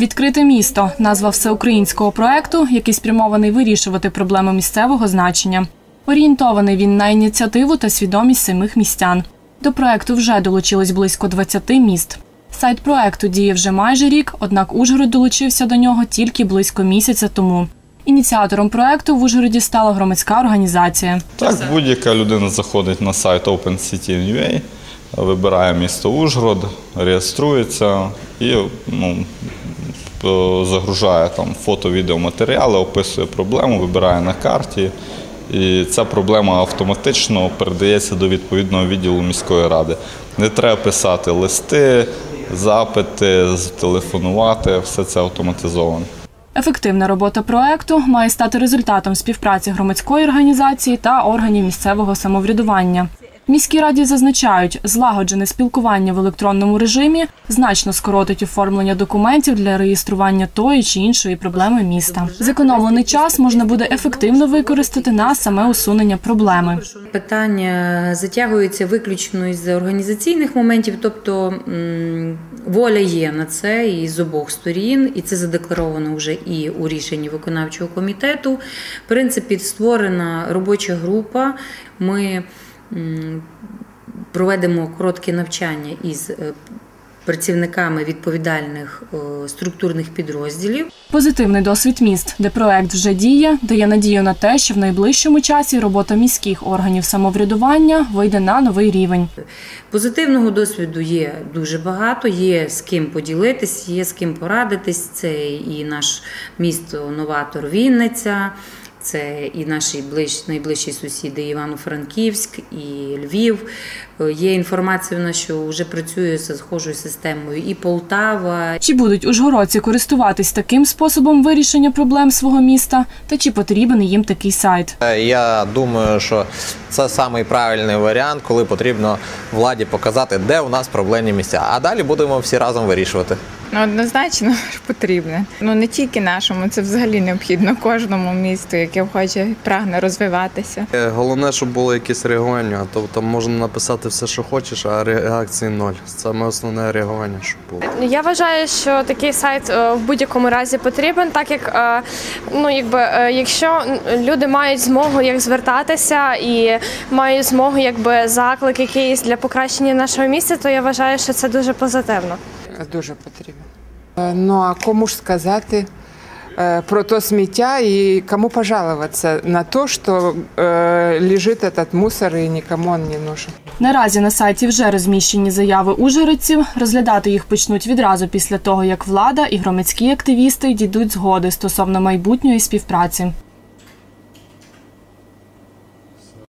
Відкрите місто назва всеукраїнського проекту, який спрямований вирішувати проблеми місцевого значення. Орієнтований він на ініціативу та свідомість самих містян. До проекту вже долучилось близько 20 міст. Сайт проекту діє вже майже рік, однак Ужгород долучився до нього тільки близько місяця тому. Ініціатором проекту в Ужгороді стала громадська організація. Так, будь-яка людина заходить на сайт OpenCity.ua, вибирає місто Ужгород, реєструється і ну, загружає там фото, відеоматеріали, описує проблему, вибирає на карті. І ця проблема автоматично передається до відповідного відділу міської ради. Не треба писати листи, запити, телефонувати, все це автоматизовано. Ефективна робота проекту має стати результатом співпраці громадської організації та органів місцевого самоврядування. Міській раді зазначають, злагоджене спілкування в електронному режимі значно скоротить оформлення документів для реєстрування тої чи іншої проблеми міста. Зекономлений час можна буде ефективно використати на саме усунення проблеми. Питання затягується виключно із організаційних моментів, тобто воля є на це і з обох сторін, і це задекларовано вже і у рішенні виконавчого комітету. В принципі, створена робоча група. Ми проведемо коротке навчання із е, працівниками відповідальних е, структурних підрозділів. Позитивний досвід міст, де проект вже діє, дає надію на те, що в найближчому часі робота міських органів самоврядування вийде на новий рівень. Позитивного досвіду є дуже багато, є з ким поділитись, є з ким порадитись. Це і наш місто новатор Вінниця, це і наші ближ, найближчі сусіди Івано-Франківськ, і Львів. Е, Є інформація, в нас, що вже працює з схожою системою і Полтава, Чи будуть ужгородці користуватись таким способом вирішення проблем свого міста, та чи потрібен їм такий сайт? Е, Я думаю, що це самий правильний варіант, коли потрібно владі показати, де у нас проблемні місця. А далі будемо всі разом вирішувати. Ну, однозначно потрібне. Ну не тільки нашому, це взагалі необхідно кожному місту, яке хоче прагне розвиватися. Е, Головне, щоб було якесь реагування. Тобто можна написати все, що хочеш, а реакції ноль. Саме основне реагування, щоб було. Я вважаю, що такий сайт е, в будь-якому разі потрібен, так як е, ну якби якщо люди мають змогу як звертатися і мають змогу, якби заклик якийсь для покращення нашого місця, то я вважаю, що це дуже позитивно. Дуже потрібно. Е, Ну а кому ж сказати е, про то сміття і кому пожалуватися на те, що е, лежить этот мусор і нікому він не нужен. Наразі на сайті вже розміщені заяви ужгородців. Розглядати їх почнуть відразу після того, як влада і громадські активісти дійдуть згоди стосовно майбутньої співпраці.